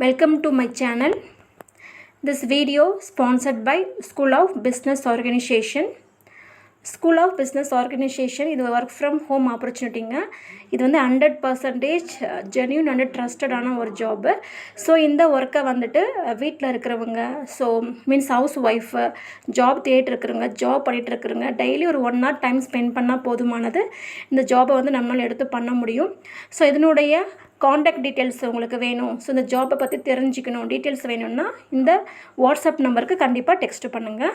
Welcome to my channel. This video sponsored by School of Business Organization. School of business organisation இது work from home ஆப்பர்ச்சுனிட்டிங்க இது வந்து hundred percentage genuine and ட்ரஸ்டடான ஒரு job so இந்த ஒர்க்கை வந்துட்டு uh, வீட்டில் இருக்கிறவங்க so means house wife job தேடிட்டு இருக்கிறவங்க ஜாப் பண்ணிகிட்டு இருக்கிறவங்க டெய்லி ஒரு ஒன் ஹவர் டைம் ஸ்பெண்ட் பண்ணால் போதுமானது இந்த ஜாபை வந்து நம்மளால் எடுத்து பண்ண முடியும் ஸோ இதனுடைய காண்டாக்ட் டீட்டெயில்ஸ் உங்களுக்கு வேணும். ஸோ இந்த ஜாப்பை பற்றி தெரிஞ்சுக்கணும். டீட்டெயில்ஸ் வேணும்னா இந்த வாட்ஸ்அப் நம்பருக்கு கண்டிப்பாக டெக்ஸ்ட் பண்ணுங்கள்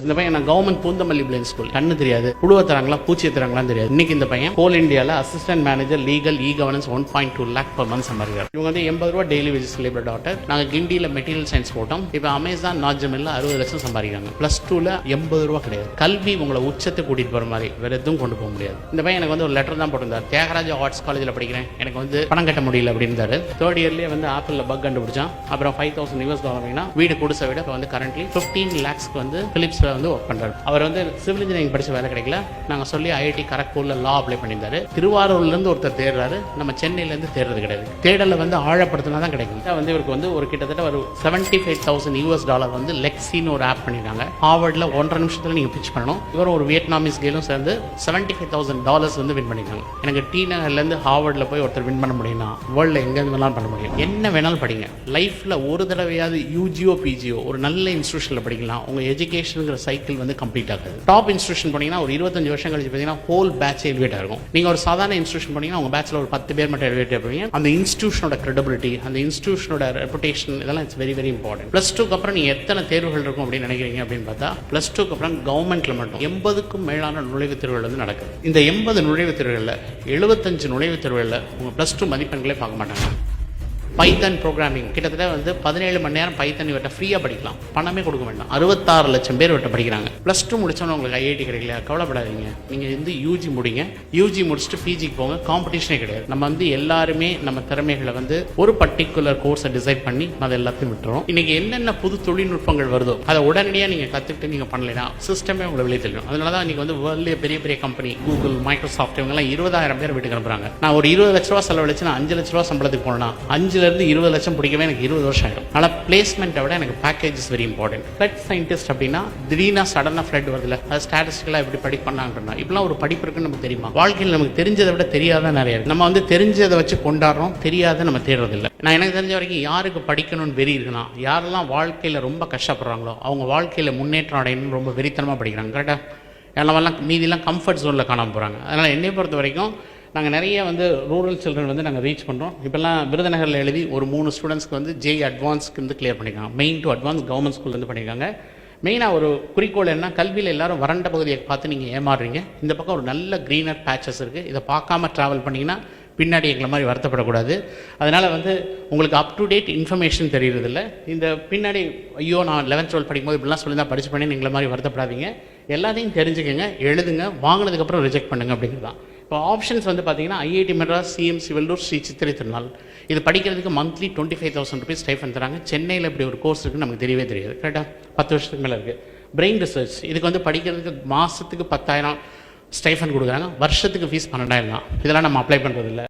இந்த பையன் நான் கவர்மெண்ட் பூந்தமல்லி பிளேன் ஸ்கூல் கண்ணு தெரியாது. புழுவ தராங்களா பூச்சி தராங்களான்னு தெரியாது. இன்னைக்கு இந்த பையன் கோல் இந்தியாவில் assistant manager legal e governance one point two lakh per month சம்பாதிக்கிறார். இவங்க வந்து எண்பது ரூபா டெய்லி வேஜஸ் லேபர் டாக்டர் நாங்கள் கிண்டியில் மெட்டீரியல் சயின்ஸ் போட்டோம். இப்போ அமேசான் நாஜமில்ல அறுபது லட்சம் சம்பாதிக்கிறாங்க. ப்ளஸ் டூவில் எண்பது ரூபா கிடையாது. கல்வி உங்களை உச்சத்தை கூட்டிட்டு போகிற மாதிரி. வேற எதுவும் கொண்டு போக முடியாது. இந்த பையன் எனக்கு வந்து ஒரு லெட்டர் தான் போட்டிருந்தார். தியாகராஜ ஆர்ட்ஸ் காலேஜில் படிக்கிறேன். எனக்கு வந்து பணம் கட்ட முடியல அப்படின்றாரு தேர்ட் இயர்லேயே வந்து ஆப்பிளில் பக் கண்டுபிடிச்சான். அப்புறம் ஃபைவ் தௌசண்ட் யூஎஸ் டாலர் வீடு கொடுத்த விட. இப்போ வந்து கரண்ட்லி ஃபிஃப்டீன் லேக்ஸ்க்கு வந்து பிலிப்ஸில் வந்து ஒர்க் பண்ணுறாரு அவர் வந்து சிவில் இன்ஜினியரிங் படிச்ச வேலை கிடைக்கல. நாங்கள் சொல்லி ஐஐடி கரக்பூரில் லா அப்ளை பண்ணியிருந்தாரு. திருவாரூர்லேருந்து ஒருத்தர் தேடுறாரு. நம்ம சென்னையிலேருந்து தேடுறது கிடையாது. தேடலை வந்து ஆழப்படுத்தினா தான் கிடைக்கும். வந்து இவருக்கு வந்து ஒரு கிட்டத்தட்ட ஒரு seventy five thousand US dollar வந்து லெக்ஸின்னு ஒரு ஆப் பண்ணியிருக்காங்க. ஹார்வர்டில் ஒன்றரை நிமிஷத்தில் நீங்கள் பிச் பண்ணணும். இவர் ஒரு வியட்நாமிஸ் கேலும் சேர்ந்து செவன்ட்டி ஃபைவ் தௌசண்ட் டாலர்ஸ் வந்து வின் பண்ணியிருக்காங்க. எனக்கு டி நகர்லேருந்து ஹார்வர்டில் போய் ஒருத்தர் வின் பண்ண முடியும்னா வேர்ல்டில் எங்கேருந்து வேணாலும் பண்ண முடியும். என்ன வேணாலும் படிங்க. லைஃப்பில் ஒரு தடவையாவது யூஜிஓ பிஜிஓ ஒரு நல்ல இன்ஸ்டியூஷனில் படிக்கலாம். உங்கள் எஜுகேஷனுக்கு எஜுகேஷனுங்கிற சைக்கிள் வந்து கம்ப்ளீட் ஆகாது. டாப் இன்ஸ்டியூஷன் போனீங்கன்னா ஒரு இருபத்தஞ்சு வருஷம் கழிச்சு பார்த்தீங்கன்னா ஹோல் பேட்ச் எலிவேட் ஆகும். நீங்கள் ஒரு சாதாரண இன்ஸ்டியூஷன் போனீங்கன்னா உங்கள் பேட்சில் ஒரு பத்து பேர் மட்டும் எலிவேட் ஆகுவீங்க அந்த இன்ஸ்டியூஷனோட கிரெடிபிலிட்டி அந்த இன்ஸ்டியூஷனோட ரெப்புடேஷன் இதெல்லாம் it's very very important plus டூக்கு அப்புறம் நீங்கள் எத்தனை தேர்வுகள் இருக்கும் அப்படின்னு நினைக்கிறீங்க அப்படின்னு பார்த்தா ப்ளஸ் டூக்கு அப்புறம் கவர்மெண்ட்டில் மட்டும் எண்பதுக்கும் மேலான நுழைவுத் தேர்வுகள் வந்து நடக்குது. இந்த எண்பது நுழைவுத் தேர்வுகளில் எழுபத்தஞ்சு நுழைவுத் தேர்வுகளில் உங்கள் ப்ளஸ் டூ மதிப்பெண்களே பார்க்க மாட்டாங்க. பைத்தன் ப்ரோக்ராமிங் கிட்டத்தட்ட வந்து பதினேழு மணி நேரம் பைத்தன் இவர்கிட்ட ஃப்ரீயாக படிக்கலாம். பணமே கொடுக்க வேண்டாம். அறுபத்தாறு லட்சம் பேர் இவர்கிட்ட படிக்கிறாங்க. ப்ளஸ் டூ முடிச்சோன்னு உங்களுக்கு ஐஐடி கிடைக்கல கவலைப்படாதீங்க. நீங்கள் வந்து யூஜி முடிங்க. யூஜி முடிச்சுட்டு பிஜிக்கு போங்க. காம்படிஷனே கிடையாது. நம்ம வந்து எல்லாருமே நம்ம திறமைகளை வந்து ஒரு பர்டிகுலர் கோர்ஸை டிசைட் பண்ணி அதை எல்லாத்தையும் விட்டுறோம். இன்னைக்கு என்னென்ன புது தொழில்நுட்பங்கள் வருதோ அதை உடனடியாக நீங்கள் கற்றுக்கிட்டு நீங்கள் பண்ணலைன்னா சிஸ்டமே உங்களை வெளியே தெரியும் அதனால தான் இன்றைக்கி வந்து வேர்ல்டு பெரிய பெரிய கம்பெனி கூகுள் மைக்ரோசாஃப்ட் இவங்கெல்லாம் இருபதாயிரம் பேர் வீட்டுக்கு அனுப்புகிறாங்க நான் ஒரு இருபது லட்ச ரூபா செலவழிச்சு நான் அஞ்சு லட்ச ரூபா சம்பளத்துக்கு போனேன்னா அஞ்சு இருந்து இருபது லட்சம் பிடிக்கவே எனக்கு இருபது வருஷம் ஆகிடும் ஆனால் பிளேஸ்மெண்ட்டை விட எனக்கு package is very important flood scientist அப்படின்னா திடீர்னு சடனாக ஃப்ளட் வருதுல அது ஸ்டாட்டிஸ்டிக்கலாக எப்படி படிப்பாங்கன்னா இப்படிலாம் ஒரு படிப்பு இருக்குன்னு நமக்கு தெரியுமா? வாழ்க்கையில் நமக்கு தெரிஞ்சதை விட தெரியாத நிறைய நம்ம வந்து தெரிஞ்சதை வச்சு கொண்டாடுறோம் தெரியாத நம்ம தேடுறதில்லை. நான் எனக்கு தெரிஞ்ச வரைக்கும் யாருக்கு படிக்கணும்னு வெறி இருக்குன்னா யாரெல்லாம் வாழ்க்கையில் ரொம்ப கஷ்டப்படுறாங்களோ அவங்க வாழ்க்கையில் முன்னேற்றம் அடையணும்னு ரொம்ப வெறித்தனமாக படிக்கிறாங்க. கரெக்டாக எல்லாம் மீதிலாம் கம்ஃபர்ட் ஜோனில் காணாமல் போகிறாங்க அதனால் என்னை பொறுத்த வரைக்கும் நாங்கள் நிறைய வந்து ரூரல் சில்ட்ரன் வந்து நாங்கள் ரீச் பண்ணுறோம் இப்போல்லாம் விருதுநகரில் எழுதி ஒரு மூணு ஸ்டூடெண்ட்ஸ்க்கு வந்து ஜே அட்வான்ஸ்க்கு வந்து கிளியர் பண்ணியிருக்காங்க மெயின் டு அட்வான்ஸ் கவர்மெண்ட் ஸ்கூல்லேருந்து பண்ணியிருக்காங்க மெயினாக ஒரு குறிக்கோள் என்ன கல்வியில் எல்லாரும் வறண்ட பகுதியை பார்த்து நீங்கள் ஏமாறுறீங்க. இந்த பக்கம் ஒரு நல்ல க்ரீனர் பேச்சஸ் இருக்குது இதை பார்க்காம ட்ராவல் பண்ணிங்கன்னா பின்னாடி எங்களை மாதிரி வருத்தப்படக்கூடாது. அதனால் வந்து உங்களுக்கு அப் டு டேட் இன்ஃபர்மேஷன் தெரியறதில்ல. இந்த பின்னாடி ஐயோ நான் லெவன்த் டுவெல் படிக்கும்போது இப்படிலாம் சொல்லி தான் படிச்சு பண்ணி எங்களை மாதிரி வருத்தப்படாதீங்க. எல்லாத்தையும் தெரிஞ்சுக்கங்க எழுதுங்க வாங்கினதுக்கப்புறம் ரிஜெக்ட் பண்ணுங்க அப்படிங்கிறது தான். இப்போ ஆப்ஷன்ஸ் வந்து பார்த்தீங்கன்னா ஐஐடி மெட்ராஸ் சிஎம்சி வெல்லூர் ஸ்ரீ சித்திரை திருநாள் இது படிக்கிறதுக்கு monthly twenty five thousand rupees stipend தராங்க. சென்னையில் இப்படி ஒரு கோர்ஸ் இருக்குன்னு நமக்கு தெரியவே தெரியாது. கரெக்டாக பத்து வருஷத்துக்கு மேலே இருக்குது பிரெயின் ரிசர்ச் இதுக்கு வந்து படிக்கிறதுக்கு மாதத்துக்கு பத்தாயிரம் ஸ்டைஃபன் கொடுக்குறாங்க. வருஷத்துக்கு ஃபீஸ் பன்னெண்டாயிரம் தான். இதெல்லாம் நம்ம அப்ளை பண்ணுறதில்ல